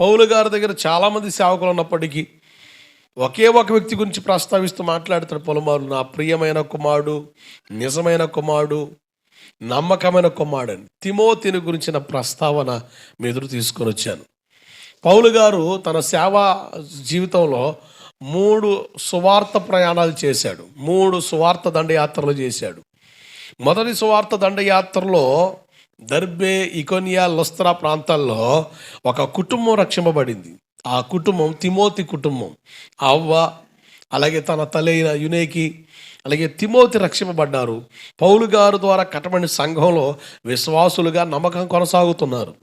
పౌలు గారి దగ్గర చాలామంది సేవకులు ఉన్నప్పటికీ ఒకే ఒక వ్యక్తి గురించి ప్రస్తావిస్తూ మాట్లాడుతాడు పొలమారు. నా ప్రియమైన కుమారుడు నిజమైన కుమారుడు నమ్మకమైన కుమారుడు అని తిమోతిని గురించిన ప్రస్తావన మీ ఎదురు తీసుకొని వచ్చాను. పౌలు గారు తన సేవా జీవితంలో మూడు సువార్త ప్రయాణాలు చేశాడు. మూడు సువార్త దండయాత్రలు చేశాడు. మొదటి సువార్త దండయాత్రలో దర్బే ఇకోనియా లొస్త్రా ప్రాంతాల్లో ఒక కుటుంబం రక్షింపబడింది. ఆ కుటుంబం తిమోతి కుటుంబం. అవ్వ అలాగే తన తలైన యునేకి అలాగే తిమోతి రక్షింపబడ్డారు. పౌలు గారు ద్వారా కట్టబడిన సంఘంలో విశ్వాసులుగా నమ్మకం కొనసాగుతున్నారు.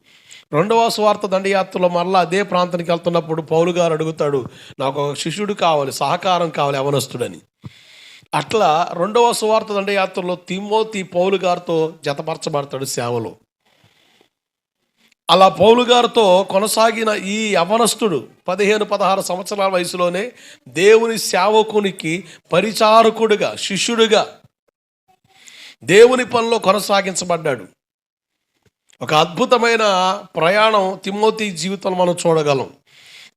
రెండవ స్వార్థ దండయాత్రలో మరలా అదే ప్రాంతానికి వెళ్తున్నప్పుడు పౌలు గారు అడుగుతాడు నాకు ఒక శిష్యుడు కావాలి సహకారం కావాలి అవనస్తుడని. అట్లా రెండవ సువార్త దండయాత్రలో తిమోతి పౌలు గారితో జతపరచబడతాడు సేవలో అలా పౌలు గారితో కొనసాగిన ఈ యవనస్తుడు పదిహేను పదహారు సంవత్సరాల వయసులోనే దేవుని సేవకునికి పరిచారకుడుగా శిష్యుడిగా దేవుని పనిలో కొనసాగించబడ్డాడు. ఒక అద్భుతమైన ప్రయాణం తిమ్మోతి జీవితంలో మనం చూడగలం.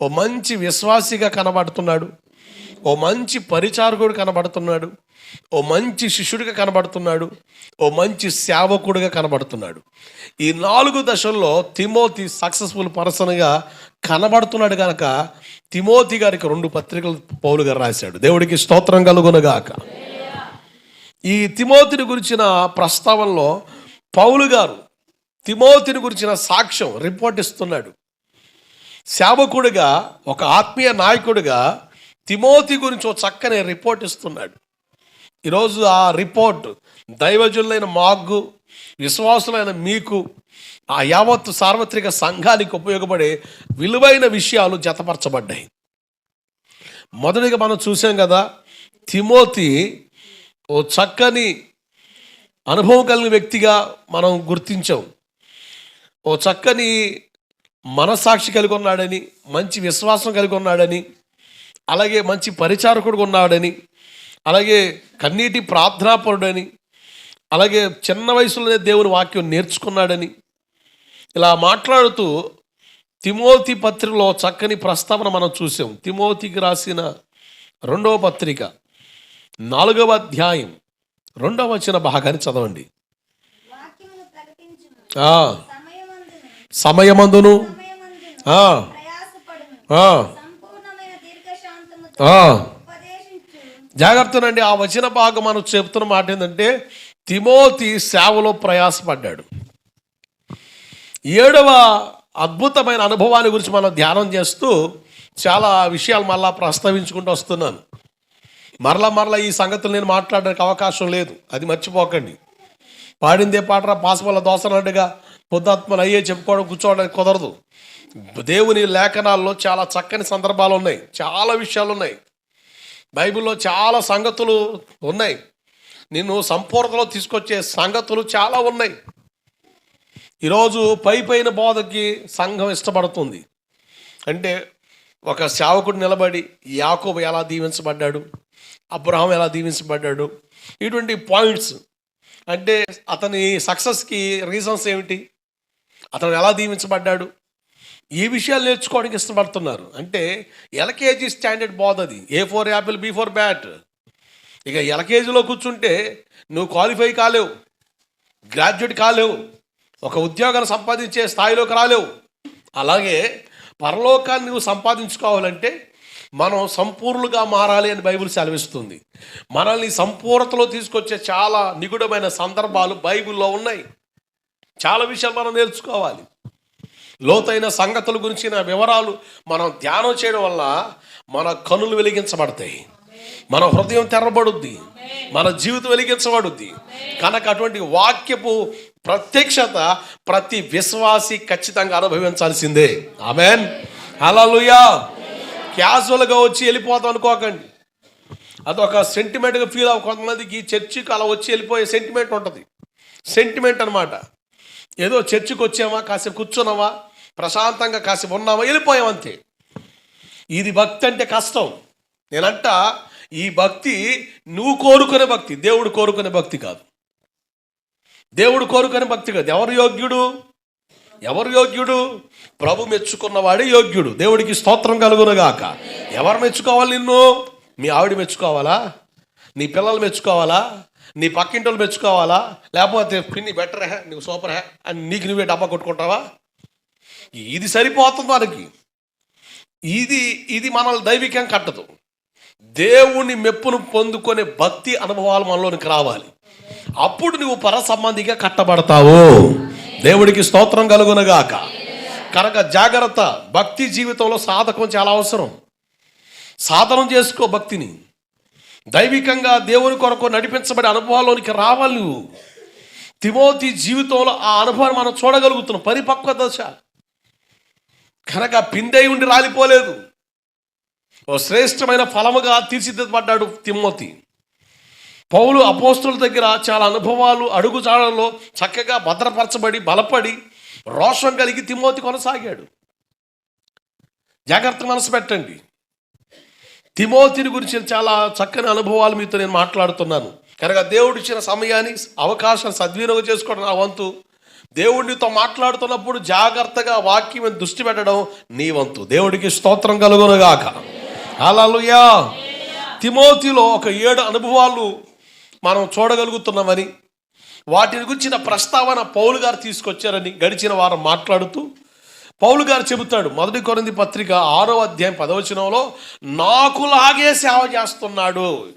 ఓ మంచి విశ్వాసిగా కనబడుతున్నాడు. ఓ మంచి పరిచారకుడు కనబడుతున్నాడు. ఓ మంచి శిష్యుడిగా కనబడుతున్నాడు. ఓ మంచి సేవకుడిగా కనబడుతున్నాడు. ఈ నాలుగు దశల్లో తిమోతి సక్సెస్ఫుల్ పర్సన్గా కనబడుతున్నాడు కనుక తిమోతి గారికి రెండు పత్రికలు పౌలు గారు రాశాడు. దేవుడికి స్తోత్రం కలుగునగాక. ఈ తిమోతిని గురించిన ప్రస్తావనలో పౌలు గారు తిమోతిని గురించిన సాక్ష్యం రిపోర్ట్ ఇస్తున్నాడు. సేవకుడిగా ఒక ఆత్మీయ నాయకుడిగా తిమోతి గురించి ఒక చక్కని రిపోర్ట్ ఇస్తున్నాడు. ఈరోజు ఆ రిపోర్ట్ దైవజులైన మాగ్గు విశ్వాసులైన మీకు ఆ యావత్తు సార్వత్రిక సంఘానికి ఉపయోగపడే విలువైన విషయాలు జతపరచబడ్డాయి. మొదటిగా మనం చూసాం కదా తిమోతి ఓ చక్కని అనుభవం కలిగిన వ్యక్తిగా మనం గుర్తించాం. ఓ చక్కని మనస్సాక్షి కలిగి ఉన్నాడని మంచి విశ్వాసం కలిగి ఉన్నాడని అలాగే మంచి పరిచారకుడు ఉన్నాడని అలాగే కన్నీటి ప్రార్థనాపరుడని అలాగే చిన్న వయసులోనే దేవుని వాక్యం నేర్చుకున్నాడని ఇలా మాట్లాడుతూ తిమోతి పత్రికలో చక్కని ప్రస్తావన మనం చూసాం. తిమోతికి రాసిన రెండవ పత్రిక నాలుగవ అధ్యాయం రెండవ వచ్చిన భాగాన్ని చదవండి. సమయమందును సమయమందును సమయమందును ఆ, ప్రయాసపడుము ఆ, సంపూర్ణమైన దీర్ఘశాంతముతో ఆ. ఉపదేశించు జాగ్రత్తనండి ఆ వచన భాగం మనం చెప్తున్న మాట ఏంటంటే తిమోతి సేవలో ప్రయాసపడ్డాడు. ఏడవ అద్భుతమైన అనుభవాన్ని గురించి మనం ధ్యానం చేస్తూ చాలా విషయాలు మళ్ళా ప్రస్తావించుకుంటూ వస్తున్నాను. మరలా మరలా ఈ సంగతులు నేను మాట్లాడడానికి అవకాశం లేదు. అది మర్చిపోకండి. పాడిందే పాటరా పాసిపల్ల దోసనట్టుగా పొద్దాత్మలు అయ్యే చెప్పుకోవడం కూర్చోవడానికి కుదరదు. దేవుని లేఖనాల్లో చాలా చక్కని సందర్భాలు ఉన్నాయి. చాలా విషయాలు ఉన్నాయి. బైబిల్లో చాలా సంగతులు ఉన్నాయి. నిన్ను సంపూర్ణలో తీసుకొచ్చే సంగతులు చాలా ఉన్నాయి. ఈరోజు పై పైన బోధకి సంఘం ఇష్టపడుతుంది. అంటే ఒక సేవకుడు నిలబడి యాకోబు ఎలా దీవించబడ్డాడు అబ్రహం ఎలా దీవించబడ్డాడు ఇటువంటి పాయింట్స్. అంటే అతని సక్సెస్కి రీజన్స్ ఏమిటి? అతను ఎలా దీవించబడ్డాడు? ఈ విషయాలు నేర్చుకోవడానికి ఇష్టపడుతున్నారు. అంటే ఎల్కేజీ స్టాండర్డ్ బోధ అది. A for apple B for bat. ఇక ఎల్కేజీలో కూర్చుంటే నువ్వు క్వాలిఫై కాలేవు గ్రాడ్యుయేట్ కాలేవు ఒక ఉద్యోగాన్ని సంపాదించే స్థాయిలోకి రాలేవు. అలాగే పరలోకాన్ని నువ్వు సంపాదించుకోవాలంటే మనం సంపూర్ణులుగా మారాలి అని బైబిల్ సెలవిస్తుంది. మనల్ని సంపూర్ణతలో తీసుకొచ్చే చాలా నిగుడమైన సందర్భాలు బైబిల్లో ఉన్నాయి. చాలా విషయాలు మనం నేర్చుకోవాలి. లోతైన సంగతుల గురించిన వివరాలు మనం ధ్యానం చేయడం వల్ల మన కనులు వెలిగించబడతాయి. మన హృదయం తెరబడుద్ది. మన జీవితం వెలిగించబడుద్ది. కనుక అటువంటి వాక్యపు ప్రత్యక్షత ప్రతి విశ్వాసి ఖచ్చితంగా అనుభవించాల్సిందే. ఆమెన్. హల్లెలూయా. క్యాజువల్గా వచ్చి వెళ్ళిపోతాం అనుకోకండి. అదొక సెంటిమెంట్గా ఫీల్ అవ్వ కొంతమందికి చర్చికి అలా వచ్చి వెళ్ళిపోయే సెంటిమెంట్ ఉంటుంది. సెంటిమెంట్ అనమాట ఏదో చర్చికి వచ్చామా కాసేపు కూర్చున్నామా ప్రశాంతంగా కాసేపు ఉన్నామా వెళ్ళిపోయాం అంతే. ఇది భక్తి అంటే కష్టం. నేనంట ఈ భక్తి నువ్వు కోరుకునే భక్తి దేవుడు కోరుకునే భక్తి కాదు. దేవుడు కోరుకునే భక్తి కాదు. ఎవరు యోగ్యుడు? ఎవరు యోగ్యుడు? ప్రభు మెచ్చుకున్నవాడే యోగ్యుడు. దేవుడికి స్తోత్రం కలుగునుగాక. ఎవరు మెచ్చుకోవాలి నిన్ను? మీ ఆవిడ మెచ్చుకోవాలా? నీ పిల్లలు మెచ్చుకోవాలా? నీ పక్కింటోళ్ళు మెచ్చుకోవాలా? లేకపోతే పిన్ని బెటర్ హే నువ్వు సూపర్ హే అని నీకు నువ్వే డబ్బా కొట్టుకుంటావా? ఇది సరిపోతుంది మనకి ఇది ఇది మనల్ని దైవికం కట్టదు. దేవుని మెప్పును పొందుకునే భక్తి అనుభవాలు మనలోనికి రావాలి. అప్పుడు నువ్వు పర సంబంధిగా కట్టబడతావు. దేవుడికి స్తోత్రం కలుగునగాక. కనుక జాగ్రత్త భక్తి జీవితంలో సాధకం చాలా అవసరం. సాధనం చేసుకో భక్తిని. దైవికంగా దేవుని కొరకు నడిపించబడే అనుభవాల్లోనికి రావాలి నువ్వు. తిమోతి జీవితంలో ఆ అనుభవాన్ని మనం చూడగలుగుతున్నాం. పరిపక్వ దశ. కనుక పిందై ఉండి రాలిపోలేదు. ఓ శ్రేష్టమైన ఫలముగా తీర్చిదిద్దబడ్డాడు తిమ్మోతి పౌలు అపోస్తుల దగ్గర చాలా అనుభవాలు అడుగుజాడల్లో చక్కగా భద్రపరచబడి బలపడి రోషం కలిగి తిమ్మోతి కొనసాగాడు. జాగ్రత్త మనసు పెట్టండి. తిమోతిని గురించి చాలా చక్కని అనుభవాలు మీతో నేను మాట్లాడుతున్నాను. కనుక దేవుడు ఇచ్చిన సమయాన్ని అవకాశం సద్వినియోగం చేసుకోవడం నా వంతు. దేవుడితో మాట్లాడుతున్నప్పుడు జాగ్రత్తగా వాక్యం దృష్టి పెట్టడం నీ వంతు. దేవుడికి స్తోత్రం కలుగునుగాక. అలాలుయా తిమోతిలో ఒక ఏడు అనుభవాలు మనం చూడగలుగుతున్నామని వాటిని గురించిన ప్రస్తావన పౌలు గారు తీసుకొచ్చారని గడిచిన వారం మాట్లాడుతూ పౌలు గారు చెబుతాడు మొదటి కొరింది పత్రిక ఆరో అధ్యాయం పదవచనంలో నాకులాగే సేవ చేస్తున్నాడు.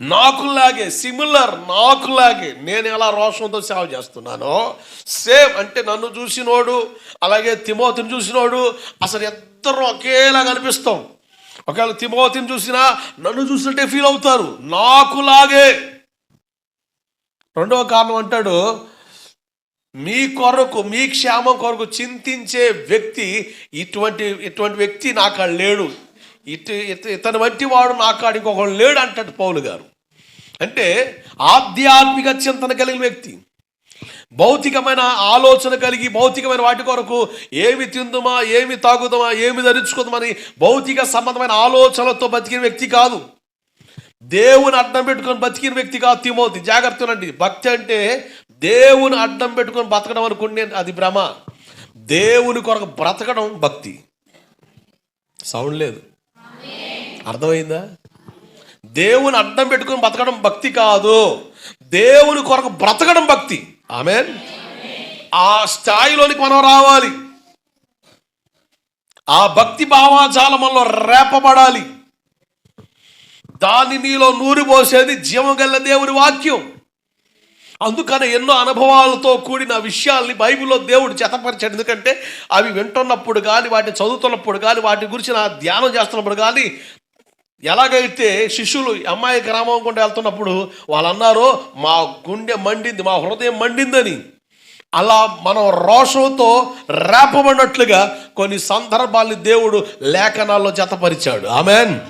నాకులాగే సిమిలర్ నాకులాగే నేను ఎలా రోషంతో సేవ చేస్తున్నానో సేమ్ అంటే నన్ను చూసినోడు అలాగే తిమోతిని చూసినోడు అసలు ఇద్దరు ఒకేలా కనిపిస్తాం ఒకవేళ తిమోతిని చూసినా నన్ను చూసినట్టే ఫీల్ అవుతారు. నాకులాగే. రెండవ కారణం అంటాడు మీ కొరకు మీ క్షేమం కొరకు చింతించే వ్యక్తి ఇటువంటి ఇటువంటి వ్యక్తి నాకాడ లేడు. ఇటు ఇత- ఇతని వంటి వాడు నాకు ఇంకొకడు లేడు అంటాడు పౌలు గారు. అంటే ఆధ్యాత్మిక చింతన కలిగిన వ్యక్తి. భౌతికమైన ఆలోచన కలిగి భౌతికమైన వాటి కొరకు ఏమి తిందుమా ఏమి తాగుదామా ఏమి ధరించుకుందామని భౌతిక సంబంధమైన ఆలోచనలతో బతికిన వ్యక్తి కాదు. దేవుని అడ్డం పెట్టుకొని బతికిన వ్యక్తి కాదు తిమోతి. జాగ్రత్తనండి భక్తి అంటే దేవుని అడ్డం పెట్టుకొని బతకడం అనుకుంటే అది భ్రమ. దేవుని కొరకు బ్రతకడం భక్తి. సౌండ్ లేదు. అర్థమైందా? దేవుని అడ్డం పెట్టుకొని బతకడం భక్తి కాదు. దేవుని కొరకు బ్రతకడం భక్తి. ఆమె ఆ స్థాయిలోనికి మనం రావాలి. ఆ భక్తి భావాజాలం మనలో రేపబడాలి. దాన్ని నీలో నూరి పోసేది జీవం గల దేవుని వాక్యం. అందుకనే ఎన్నో అనుభవాలతో కూడిన విషయాల్ని బైబిల్లో దేవుడు జతపరిచాడు. ఎందుకంటే అవి వింటున్నప్పుడు కానీ వాటిని చదువుతున్నప్పుడు కానీ వాటి గురించి నా ధ్యానం చేస్తున్నప్పుడు కానీ ఎలాగైతే శిష్యులు అమ్మాయి గ్రామం గుండా వెళ్తున్నప్పుడు వాళ్ళు అన్నారు మా గుండె మండింది మా హృదయం మండిందని. అలా మనం రోషంతో రేపబడినట్లుగా కొన్ని సందర్భాల్ని దేవుడు లేఖనాల్లో జతపరిచాడు. ఆమెన్.